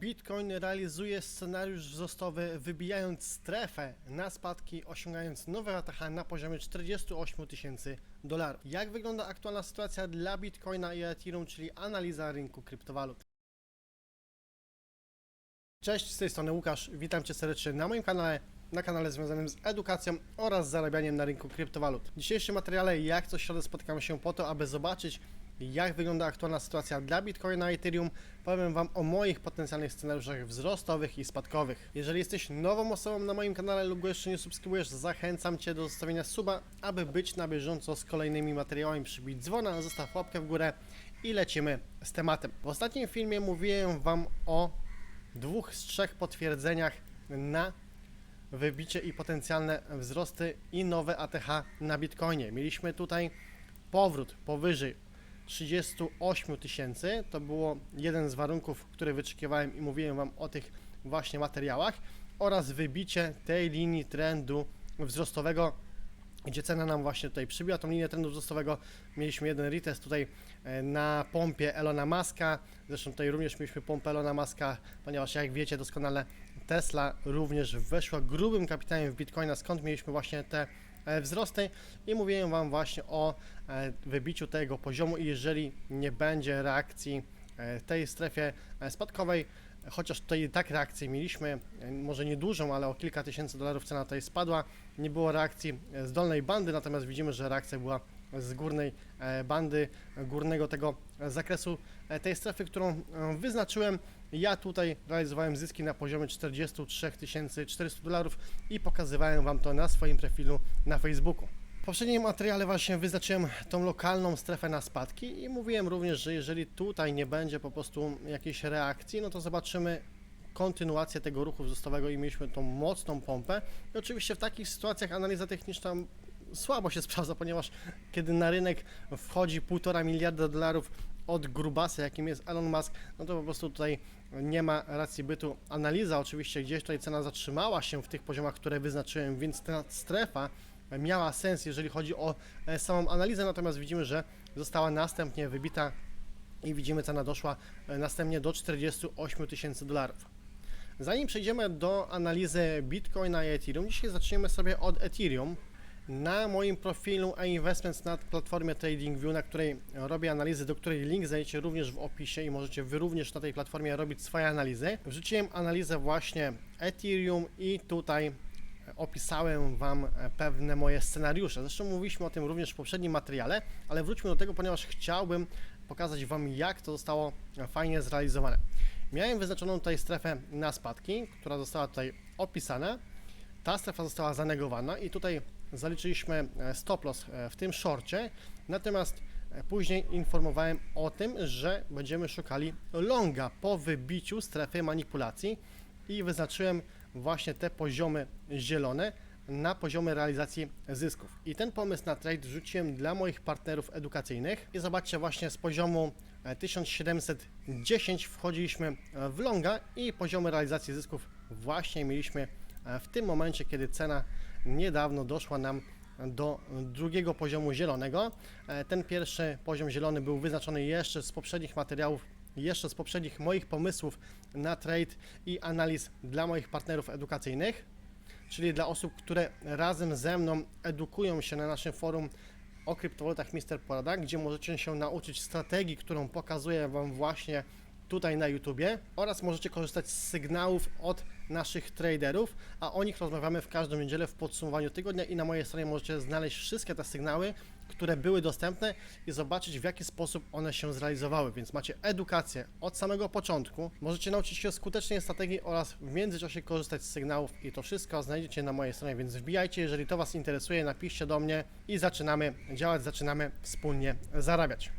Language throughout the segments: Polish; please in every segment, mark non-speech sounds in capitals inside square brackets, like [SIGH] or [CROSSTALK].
Bitcoin realizuje scenariusz wzrostowy, wybijając strefę na spadki, osiągając nowe ATH na poziomie 48 tysięcy dolarów. Jak wygląda aktualna sytuacja dla Bitcoina i Ethereum, czyli analiza rynku kryptowalut? Cześć, z tej strony Łukasz, witam Cię serdecznie na moim kanale, na kanale związanym z edukacją oraz zarabianiem na rynku kryptowalut. W dzisiejszym materiale, jak co środę spotykamy się po to, aby zobaczyć, jak wygląda aktualna sytuacja dla Bitcoina i Ethereum. Powiem Wam o moich potencjalnych scenariuszach wzrostowych i spadkowych. Jeżeli jesteś nową osobą na moim kanale lub jeszcze nie subskrybujesz, zachęcam Cię do zostawienia suba, aby być na bieżąco z kolejnymi materiałami, przybić dzwona, zostaw łapkę w górę i lecimy z tematem. W ostatnim filmie mówiłem Wam o dwóch z trzech potwierdzeniach na wybicie i potencjalne wzrosty i nowe ATH na Bitcoinie. Mieliśmy tutaj powrót powyżej 38 tysięcy. To było jeden z warunków, który wyczekiwałem i mówiłem Wam o tych właśnie materiałach oraz wybicie tej linii trendu wzrostowego gdzie cena nam właśnie tutaj przybiła tą linię trendu wzrostowego. Mieliśmy jeden retest tutaj e, na pompie Elona Muska. Zresztą tutaj również mieliśmy pompę Elona Muska, ponieważ jak wiecie doskonale Tesla również weszła grubym kapitałem w Bitcoina, skąd mieliśmy właśnie te e, wzrosty i mówiłem Wam właśnie o e, wybiciu tego poziomu i jeżeli nie będzie reakcji w tej strefie spadkowej, chociaż tutaj tak reakcję mieliśmy, e, może nie dużą, ale o kilka tysięcy dolarów cena tutaj spadła, nie było reakcji e, z dolnej bandy, natomiast widzimy, że reakcja była z górnej e, bandy, górnego tego zakresu tej strefy, którą wyznaczyłem. Ja tutaj realizowałem zyski na poziomie 43 400 dolarów i pokazywałem Wam to na swoim profilu na Facebooku. W poprzednim materiale właśnie wyznaczyłem tą lokalną strefę na spadki i mówiłem również, że jeżeli tutaj nie będzie po prostu jakiejś reakcji, no to zobaczymy kontynuację tego ruchu wzrostowego i mieliśmy tą mocną pompę. I oczywiście w takich sytuacjach analiza techniczna słabo się [LAUGHS] sprawdza, ponieważ kiedy na rynek wchodzi 1,5 miliarda dolarów od grubasa, jakim jest Elon Musk, no to po prostu tutaj nie ma racji bytu. Analiza oczywiście gdzieś tutaj cena zatrzymała się w tych poziomach, które wyznaczyłem, więc ta strefa miała sens, jeżeli chodzi o e, samą analizę, natomiast widzimy, że została następnie wybita i widzimy, cena doszła e, następnie do 48 tysięcy dolarów. Zanim przejdziemy do analizy Bitcoina i Ethereum, dzisiaj zaczniemy sobie od Ethereum. Na moim profilu e-investments na platformie TradingView, na której robię analizy, do której link znajdziecie również w opisie i możecie Wy również na tej platformie robić swoje analizy. Wrzuciłem analizę właśnie Ethereum i tutaj opisałem Wam pewne moje scenariusze. Zresztą mówiliśmy o tym również w poprzednim materiale, ale wróćmy do tego, ponieważ chciałbym pokazać Wam, jak to zostało fajnie zrealizowane. Miałem wyznaczoną tutaj strefę na spadki, która została tutaj opisana. Ta strefa została zanegowana i tutaj zaliczyliśmy e, stop loss e, w tym shorcie, natomiast e, później informowałem o tym, że będziemy szukali longa po wybiciu strefy manipulacji i wyznaczyłem właśnie te poziomy zielone na poziomy realizacji zysków. I ten pomysł na trade rzuciłem dla moich partnerów edukacyjnych i zobaczcie właśnie z poziomu e, 1710 wchodziliśmy e, w longa i poziomy realizacji zysków właśnie mieliśmy e, w tym momencie, kiedy cena niedawno doszła nam do drugiego poziomu zielonego. E, Ten pierwszy poziom zielony był wyznaczony jeszcze z poprzednich materiałów, jeszcze z poprzednich moich pomysłów na trade i analiz dla moich partnerów edukacyjnych, czyli dla osób, które razem ze mną edukują się na naszym forum o kryptowalutach Mister Porada, gdzie możecie się nauczyć strategii, którą pokazuję Wam właśnie tutaj na YouTubie oraz możecie korzystać z sygnałów od naszych traderów, a o nich rozmawiamy w każdą niedzielę w podsumowaniu tygodnia i na mojej stronie możecie znaleźć wszystkie te sygnały, które były dostępne i zobaczyć w jaki sposób one się zrealizowały, więc macie edukację od samego początku, możecie nauczyć się skutecznej strategii oraz w międzyczasie korzystać z sygnałów i to wszystko znajdziecie na mojej stronie, więc wbijajcie, jeżeli to Was interesuje, napiszcie do mnie i zaczynamy działać, zaczynamy wspólnie zarabiać.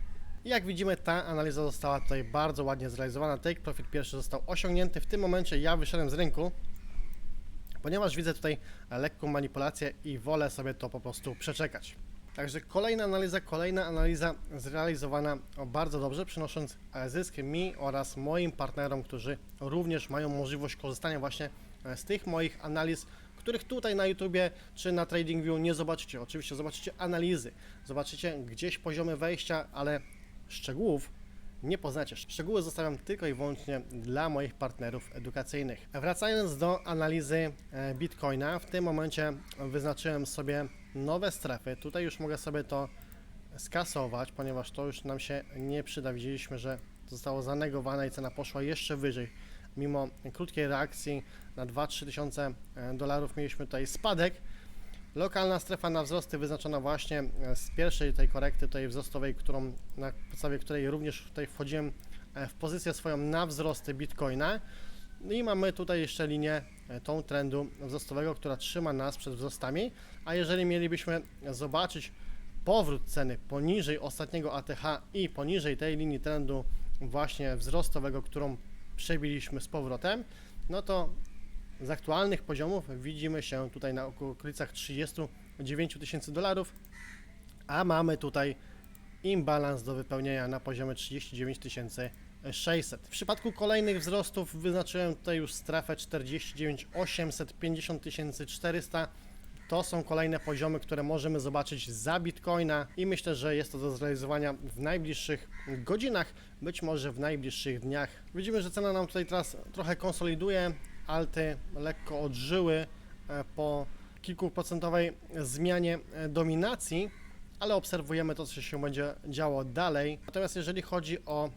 Jak widzimy, ta analiza została tutaj bardzo ładnie zrealizowana. Take profit pierwszy został osiągnięty. W tym momencie ja wyszedłem z rynku, ponieważ widzę tutaj lekką manipulację i wolę sobie to po prostu przeczekać. Także kolejna analiza, kolejna analiza zrealizowana bardzo dobrze, przynosząc e, zysk mi oraz moim partnerom, którzy również mają możliwość korzystania właśnie e, z tych moich analiz, których tutaj na YouTubie czy na TradingView nie zobaczycie. Oczywiście zobaczycie analizy, zobaczycie gdzieś poziomy wejścia, ale szczegółów nie poznacie. Szczegóły zostawiam tylko i wyłącznie dla moich partnerów edukacyjnych. Wracając do analizy e, Bitcoina, w tym momencie wyznaczyłem sobie nowe strefy. Tutaj już mogę sobie to skasować, ponieważ to już nam się nie przyda. Widzieliśmy, że zostało zanegowane i cena poszła jeszcze wyżej. Mimo krótkiej reakcji na 2-3 tysiące e, dolarów mieliśmy tutaj spadek. Lokalna strefa na wzrosty wyznaczona właśnie e, z pierwszej tej korekty tutaj wzrostowej, którą, na podstawie której również tutaj wchodziłem e, w pozycję swoją na wzrosty Bitcoina. No I mamy tutaj jeszcze linię tą trendu wzrostowego, która trzyma nas przed wzrostami, a jeżeli mielibyśmy zobaczyć powrót ceny poniżej ostatniego ATH i poniżej tej linii trendu właśnie wzrostowego, którą przebiliśmy z powrotem, no to z aktualnych poziomów widzimy się tutaj na okolicach 39 tysięcy dolarów, a mamy tutaj imbalans do wypełnienia na poziomie 39 600. W przypadku kolejnych wzrostów wyznaczyłem tutaj już strefę 49 800, 50 400. To są kolejne poziomy, które możemy zobaczyć za Bitcoina i myślę, że jest to do zrealizowania w najbliższych godzinach, być może w najbliższych dniach. Widzimy, że cena nam tutaj teraz trochę konsoliduje, alty lekko odżyły e, po kilkuprocentowej zmianie e, dominacji, ale obserwujemy to, co się będzie działo dalej. Natomiast jeżeli chodzi o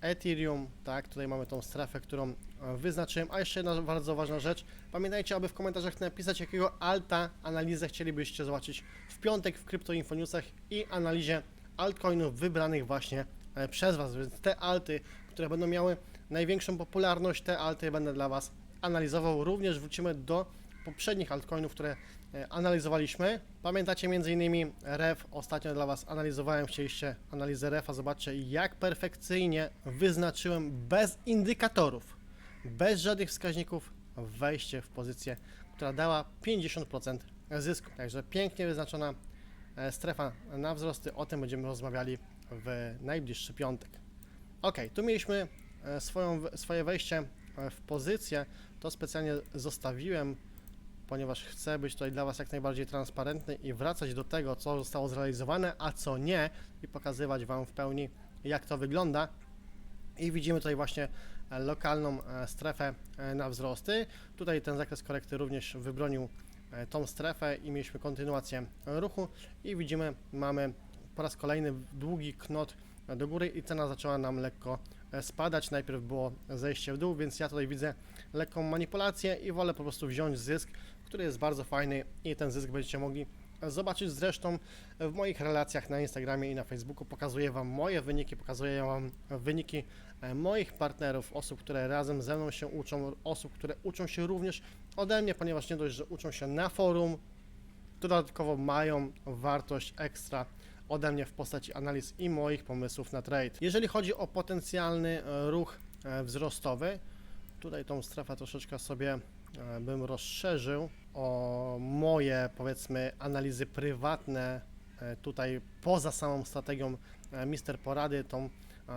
Ethereum, tak, tutaj mamy tą strefę, którą e, wyznaczyłem. A jeszcze jedna bardzo ważna rzecz. Pamiętajcie, aby w komentarzach napisać, jakiego alta analizę chcielibyście zobaczyć w piątek w Crypto Info Newsach i analizie altcoinów wybranych właśnie e, przez Was. Więc te alty, które będą miały największą popularność, te alty będę dla Was analizował. Również wrócimy do poprzednich altcoinów, które analizowaliśmy. Pamiętacie m.in. REF, ostatnio dla Was analizowałem, chcieliście analizę REFa, zobaczcie jak perfekcyjnie wyznaczyłem bez indykatorów, bez żadnych wskaźników wejście w pozycję, która dała 50% zysku. Także pięknie wyznaczona e, strefa na wzrosty, o tym będziemy rozmawiali w najbliższy piątek. Ok, tu mieliśmy e, swoją, swoje wejście e, w pozycję, to specjalnie zostawiłem ponieważ chcę być tutaj dla Was jak najbardziej transparentny i wracać do tego, co zostało zrealizowane, a co nie, i pokazywać Wam w pełni, jak to wygląda. I widzimy tutaj właśnie e, lokalną e, strefę e, na wzrosty. Tutaj ten zakres korekty również wybronił tą strefę i mieliśmy kontynuację ruchu i widzimy, mamy po raz kolejny długi knot do góry i cena zaczęła nam lekko spadać. Najpierw było zejście w dół, więc ja tutaj widzę lekką manipulację i wolę po prostu wziąć zysk, który jest bardzo fajny i ten zysk będziecie mogli zobaczyć zresztą w moich relacjach na Instagramie i na Facebooku. Pokazuję Wam moje wyniki, pokazuję Wam wyniki e, moich partnerów, osób, które razem ze mną się uczą, osób, które uczą się również ode mnie, ponieważ nie dość, że uczą się na forum, dodatkowo mają wartość ekstra ode mnie w postaci analiz i moich pomysłów na trade. Jeżeli chodzi o potencjalny ruch e, wzrostowy, tutaj tą strefę troszeczkę sobie bym rozszerzył o moje powiedzmy analizy prywatne tutaj poza samą strategią Mister Porady, tą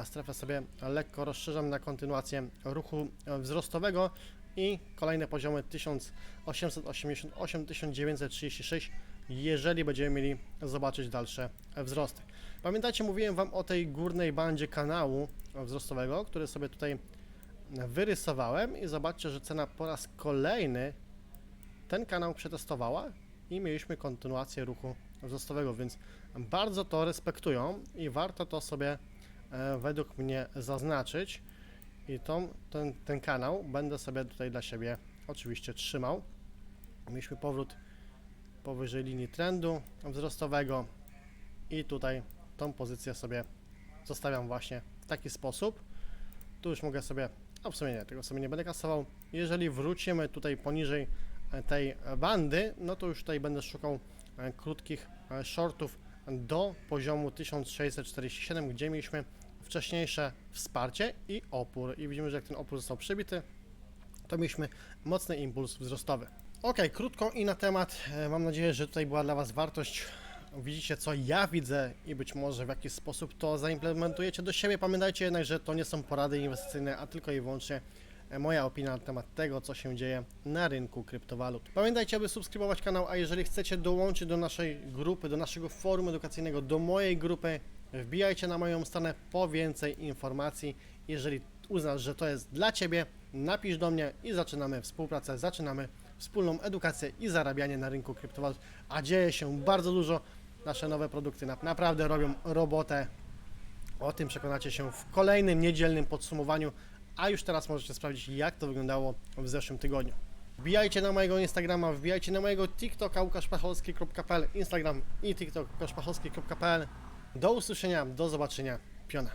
strefę sobie lekko rozszerzam na kontynuację ruchu wzrostowego i kolejne poziomy 1888, 1936 jeżeli będziemy mieli zobaczyć dalsze wzrosty. Pamiętajcie, mówiłem Wam o tej górnej bandzie kanału wzrostowego, który sobie tutaj wyrysowałem i zobaczcie, że cena po raz kolejny ten kanał przetestowała i mieliśmy kontynuację ruchu wzrostowego, więc bardzo to respektują i warto to sobie e, według mnie zaznaczyć i tą, ten, ten kanał będę sobie tutaj dla siebie oczywiście trzymał. Mieliśmy powrót powyżej linii trendu wzrostowego i tutaj tą pozycję sobie zostawiam właśnie w taki sposób. Tu już mogę sobie, a w sumie nie, tego sobie nie będę kasował. Jeżeli wrócimy tutaj poniżej e, tej bandy, no to już tutaj będę szukał e, krótkich e, shortów do poziomu 1647, gdzie mieliśmy wcześniejsze wsparcie i opór. I widzimy, że jak ten opór został przybity, to mieliśmy mocny impuls wzrostowy. Ok, krótko i na temat. Mam nadzieję, że tutaj była dla Was wartość. Widzicie, co ja widzę i być może w jakiś sposób to zaimplementujecie do siebie. Pamiętajcie jednak, że to nie są porady inwestycyjne, a tylko i wyłącznie e, moja opinia na temat tego, co się dzieje na rynku kryptowalut. Pamiętajcie, aby subskrybować kanał, a jeżeli chcecie dołączyć do naszej grupy, do naszego forum edukacyjnego, do mojej grupy Wbijajcie na moją stronę po więcej informacji. Jeżeli uznasz, że to jest dla Ciebie, napisz do mnie i zaczynamy współpracę, zaczynamy wspólną edukację i zarabianie na rynku kryptowalut. A dzieje się bardzo dużo. Nasze nowe produkty na- naprawdę robią robotę. O tym przekonacie się w kolejnym niedzielnym podsumowaniu, a już teraz możecie sprawdzić, jak to wyglądało w zeszłym tygodniu. Wbijajcie na mojego Instagrama, wbijajcie na mojego TikToka łukaszpacholski.pl, Instagram i TikTok łukaszpacholski.pl. Do usłyszenia, do zobaczenia, piona.